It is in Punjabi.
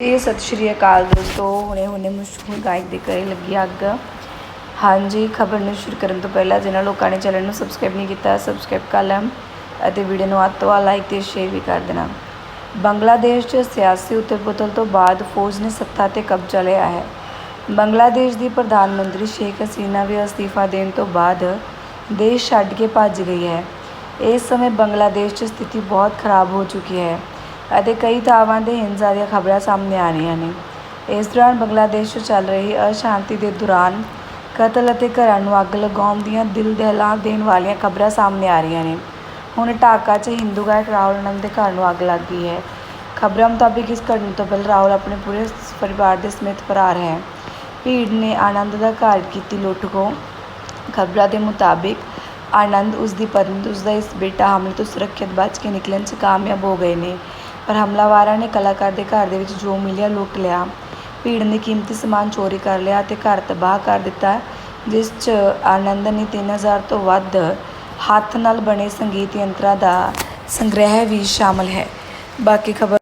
ਜੀ ਸਤਿ ਸ਼੍ਰੀ ਅਕਾਲ ਦੋਸਤੋ, ਹੁਣੇ ਹੁਣੇ ਮਸ਼ਹੂਰ ਗਾਇਕ ਦੇ ਘਰੇ ਲੱਗੀ ਅੱਗ। ਹਾਂਜੀ, ਖਬਰ ਨੂੰ ਸ਼ੁਰੂ ਕਰਨ ਤੋਂ ਪਹਿਲਾਂ ਜਿਨ੍ਹਾਂ ਲੋਕਾਂ ਨੇ ਚੈਨਲ ਨੂੰ ਸਬਸਕ੍ਰਾਈਬ ਨਹੀਂ ਕੀਤਾ ਸਬਸਕ੍ਰਾਈਬ ਕਰ ਲੈਣ ਅਤੇ ਵੀਡੀਓ ਨੂੰ ਵੱਧ ਤੋਂ ਵੱਧ ਲਾਈਕ ਤੇ ਸ਼ੇਅਰ ਵੀ ਕਰ ਦੇਣਾ। ਬੰਗਲਾਦੇਸ਼ 'ਚ ਸਿਆਸੀ ਉਥਲ-ਪੁਥਲ ਤੋਂ ਬਾਅਦ ਫੌਜ ਨੇ ਸੱਤਾ ਤੇ ਕਬਜ਼ਾ ਲਿਆ ਹੈ। ਬੰਗਲਾਦੇਸ਼ ਦੀ ਪ੍ਰਧਾਨ ਮੰਤਰੀ ਸ਼ੇਖ ਹਸੀਨਾ ਵੀ ਅਸਤੀਫਾ ਦੇਣ ਤੋਂ ਬਾਅਦ ਦੇਸ਼ ਛੱਡ ਕੇ ਭੱਜ ਗਈ ਹੈ। ਇਸ ਸਮੇਂ ਬੰਗਲਾਦੇਸ਼ 'ਚ ਸਥਿਤੀ ਬਹੁਤ ਖਰਾਬ ਹੋ ਚੁੱਕੀ ਹੈ। ਅਤੇ ਕਈ ਥਾਵਾਂ 'ਤੇ ਹਿੰਸਾ ਦੀਆਂ ਖਬਰਾਂ ਸਾਹਮਣੇ ਆ ਰਹੀਆਂ ਨੇ। ਇਸ ਦੌਰਾਨ ਬੰਗਲਾਦੇਸ਼ 'ਚ ਚੱਲ ਰਹੀ ਅਸ਼ਾਂਤੀ ਦੇ ਦੌਰਾਨ ਕਤਲ ਅਤੇ ਘਰਾਂ ਨੂੰ ਅੱਗ ਲਗਾਉਣ ਦੀਆਂ ਦਿਲ ਦਹਿਲਾ ਦੇਣ ਵਾਲੀਆਂ ਖਬਰਾਂ ਸਾਹਮਣੇ ਆ ਰਹੀਆਂ ਨੇ। ਹੁਣ ਢਾਕਾ 'ਚ ਹਿੰਦੂ ਗਾਇਕ ਰਾਹੁਲ ਆਨੰਦ ਦੇ ਘਰ ਨੂੰ ਅੱਗ ਲੱਗ ਗਈ ਹੈ। ਖਬਰਾਂ ਮੁਤਾਬਿਕ ਇਸ ਘਟਨਾ ਤੋਂ ਪਹਿਲਾਂ ਰਾਹੁਲ ਆਪਣੇ ਪੂਰੇ ਪਰਿਵਾਰ ਦੇ ਸਮੇਤ ਫਰਾਰ ਹੈ। ਭੀੜ ਨੇ ਆਨੰਦ ਦਾ ਘਰ ਕੀਤੀ ਲੁੱਟ ਖੋ ਖਬਰਾਂ ਦੇ ਮੁਤਾਬਿਕ ਆਨੰਦ ਉਸ ਦੀ ਪਤਨੀ ਤੇ ਉਸ ਦਾ ਇਸ ਬੇਟਾ ਹਮਲੇ ਤੋਂ ਸੁਰੱਖਿਅਤ ਬਚ ਕੇ ਨਿਕਲਣ 'ਚ ਕਾਮਯਾਬ ਹੋ ਗਏ ਨੇ। ਪਰ ਹਮਲਾਵਰਾਂ ਨੇ ਕਲਾਕਾਰ ਦੇ ਘਰ ਦੇ ਵਿੱਚ ਜੋ ਮਿਲਿਆ ਲੁੱਟ ਲਿਆ। ਭੀੜ ਨੇ ਕੀਮਤੀ ਸਮਾਨ ਚੋਰੀ ਕਰ ਲਿਆ ਅਤੇ ਘਰ ਤਬਾਹ ਕਰ ਦਿੱਤਾ, ਜਿਸ 'ਚ ਆਨੰਦ ਨੇ 3000 ਤੋਂ ਵੱਧ ਹੱਥ ਨਾਲ ਬਣੇ ਸੰਗੀਤ ਯੰਤਰਾਂ ਦਾ ਸੰਗ੍ਰਹਿ ਵੀ ਸ਼ਾਮਲ ਹੈ। ਬਾਕੀ ਖਬਰ